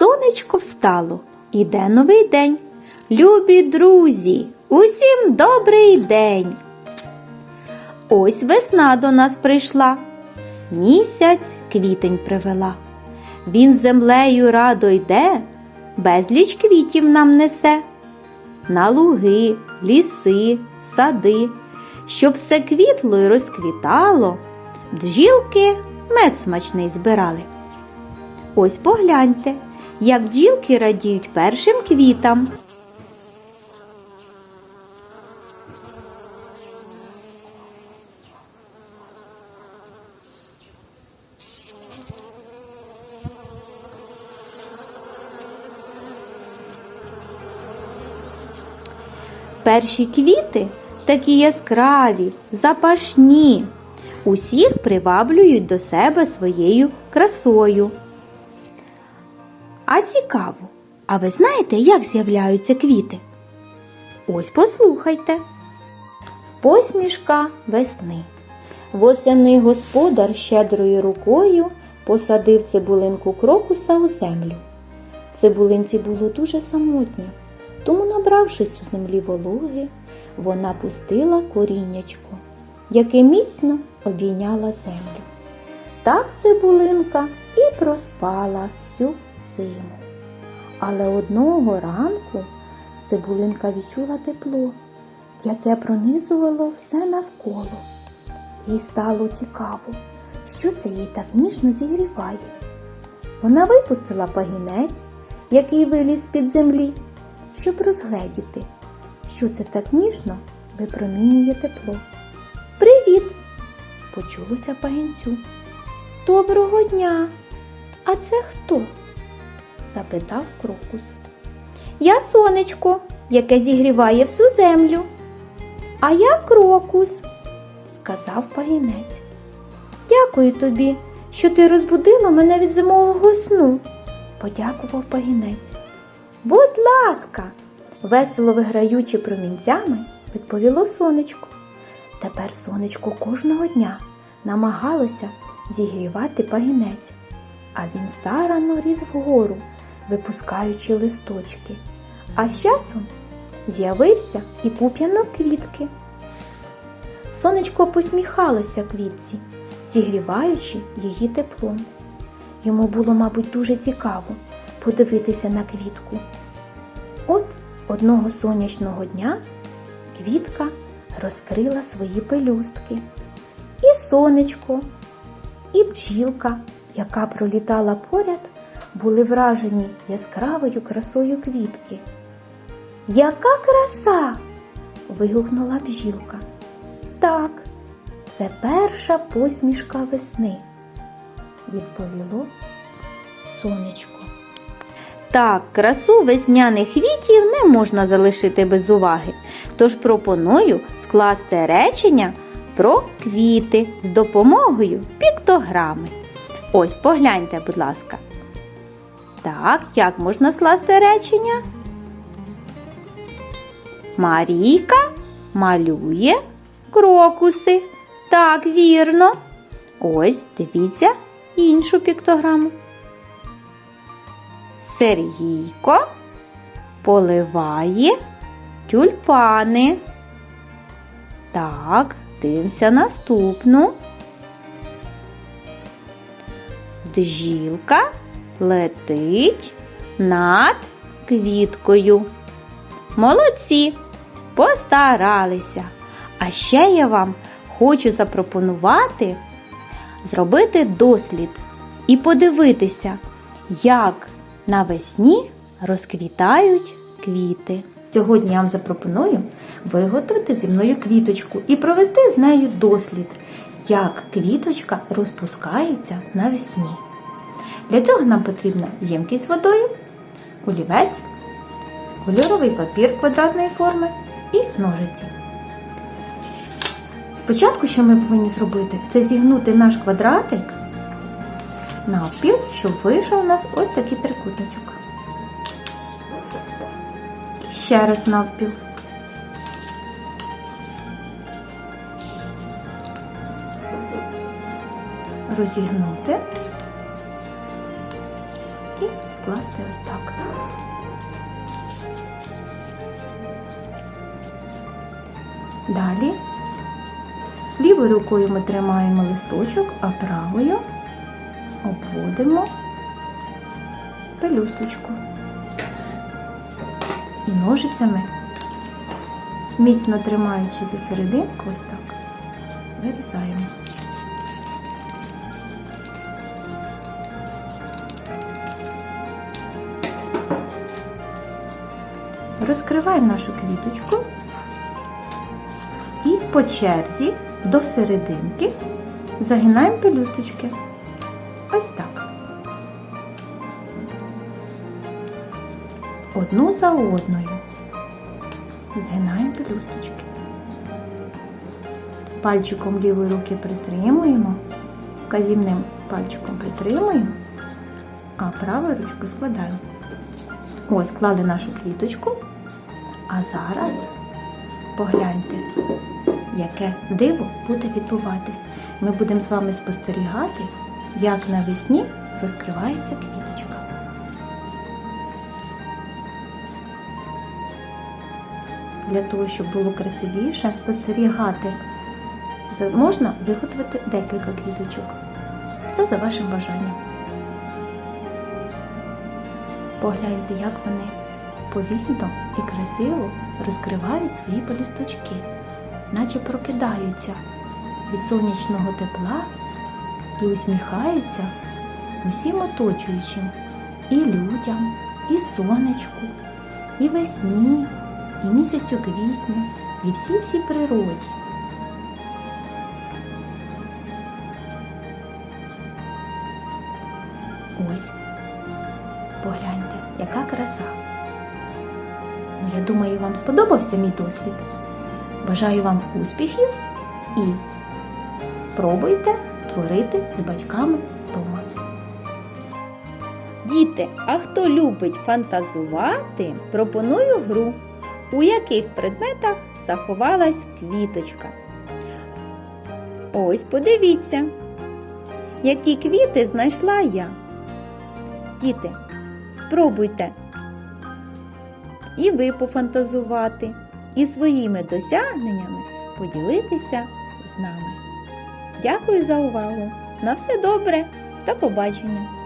Сонечко встало, іде новий день. Любі друзі, усім добрий день. Ось весна до нас прийшла, місяць квітень привела. Він землею радо йде, безліч квітів нам несе. На луги, ліси, сади, щоб все квітло й розквітало, бджілки мед смачний збирали. Ось погляньте, як бджілки радіють першим квітам. Перші квіти такі яскраві, запашні, усіх приваблюють до себе своєю красою. А цікаво, а ви знаєте, як з'являються квіти? Ось послухайте. Посмішка весни. Восени господар щедрою рукою посадив цибулинку крокуса у землю. Цибулинці було дуже самотньо, тому, набравшись у землі вологи, вона пустила коріннячко, яке міцно обійняла землю. Так цибулинка і проспала всю зиму. Але одного ранку цибулинка відчула тепло, яке пронизувало все навколо. Їй стало цікаво, що це їй так ніжно зігріває. Вона випустила пагінець, який виліз під землі, щоб розгледіти, що це так ніжно випромінює тепло. Привіт! почулося пагінцю. Доброго дня! А це хто? Запитав крокус. Я сонечко, яке зігріває всю землю. А я крокус, сказав пагінець. Дякую тобі, що ти розбудила мене від зимового сну, подякував пагінець. Будь ласка, весело виграючи промінцями, відповіло сонечко. Тепер сонечко кожного дня намагалося зігрівати пагінець, а він старано ріс вгору, випускаючи листочки. А з часом з'явився і пуп'янок квітки. Сонечко посміхалося квітці, зігріваючи її теплом. Йому було, мабуть, дуже цікаво подивитися на квітку. От одного сонячного дня квітка розкрила свої пелюстки. І сонечко, і бджілка, яка пролітала поряд, були вражені яскравою красою квітки. Яка краса! вигукнула бджілка. Так, це перша посмішка весни, відповіло сонечко. Так, красу весняних квітів не можна залишити без уваги. Тож пропоную скласти речення про квіти з допомогою піктограми. Ось погляньте, будь ласка. Так, як можна скласти речення? Марійка малює крокуси. Так, вірно. Ось дивіться іншу піктограму. Сергійко поливає тюльпани. Так, дивимося наступну. Бджілка летить над квіткою. Молодці, постаралися. А ще я вам хочу запропонувати зробити дослід і подивитися, як навесні розквітають квіти. Сьогодні я вам запропоную виготовити зі мною квіточку і провести з нею дослід, як квіточка розпускається навесні. Для цього нам потрібна ємкість з водою, олівець, кольоровий папір квадратної форми і ножиці. Спочатку, що ми повинні зробити, це зігнути наш квадратик навпіл, щоб вийшов у нас ось такий трикутничок. І ще раз навпіл. Розігнути скласти ось так. Далі лівою рукою ми тримаємо листочок, а правою обводимо пелюсточку. І ножицями, міцно тримаючи за серединку, ось так, вирізаємо. Розкриваємо нашу квіточку і по черзі до серединки загинаємо пелюсточки. Ось так. Одну за одною. Згинаємо пелюсточки. Пальчиком лівої руки притримуємо, вказівним пальчиком притримуємо, а правою ручкою складаємо. Ось склали нашу квіточку. А зараз погляньте, яке диво буде відбуватись. Ми будемо з вами спостерігати, як навесні розкривається квіточка. Для того, щоб було красивіше спостерігати, можна виготовити декілька квіточок. Це за вашим бажанням. Погляньте, як вони повільно і красиво розкривають свої полісточки, наче прокидаються від сонячного тепла і усміхаються усім оточуючим і людям, і сонечку, і весні, і місяцю квітня, і всій-всій природі. Ось, погляньте, яка краса. Я думаю, вам сподобався мій дослід. Бажаю вам успіхів і пробуйте творити з батьками вдома. Діти, а хто любить фантазувати, пропоную гру, у яких предметах заховалась квіточка. Ось подивіться, які квіти знайшла я. Діти, спробуйте і ви пофантазувати, і своїми досягненнями поділитися з нами. Дякую за увагу! На все добре! та побачення!